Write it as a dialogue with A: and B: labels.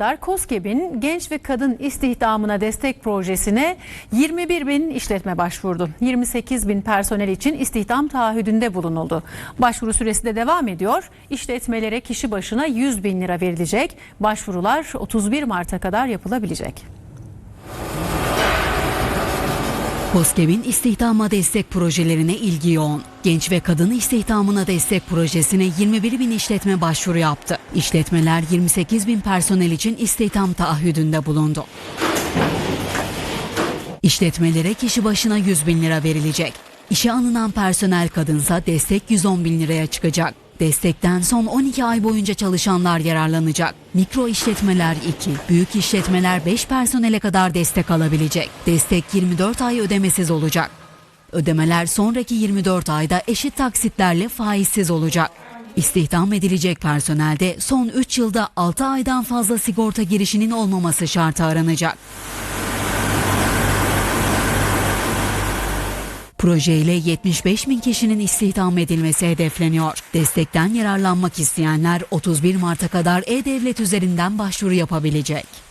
A: Darkoskeb'in genç ve kadın istihdamına destek projesine 21 bin işletme başvurdu. 28 bin personel için istihdam taahhüdünde bulunuldu. Başvuru süresi de devam ediyor. İşletmelere kişi başına 100 bin lira verilecek. Başvurular 31 Mart'a kadar yapılabilecek.
B: KOSGEB'in istihdama destek projelerine ilgi yoğun. Genç ve kadın istihdamına destek projesine 21 bin işletme başvuru yaptı. İşletmeler 28 bin personel için istihdam taahhüdünde bulundu. İşletmelere kişi başına 100 bin lira verilecek. İşe alınan personel kadınsa destek 110 bin liraya çıkacak. Destekten son 12 ay boyunca çalışanlar yararlanacak. Mikro işletmeler 2, büyük işletmeler 5 personele kadar destek alabilecek. Destek 24 ay ödemesiz olacak. Ödemeler sonraki 24 ayda eşit taksitlerle faizsiz olacak. İstihdam edilecek personelde son 3 yılda 6 aydan fazla sigorta girişinin olmaması şartı aranacak. Projeyle 75 bin kişinin istihdam edilmesi hedefleniyor. Destekten yararlanmak isteyenler 31 Mart'a kadar e-devlet üzerinden başvuru yapabilecek.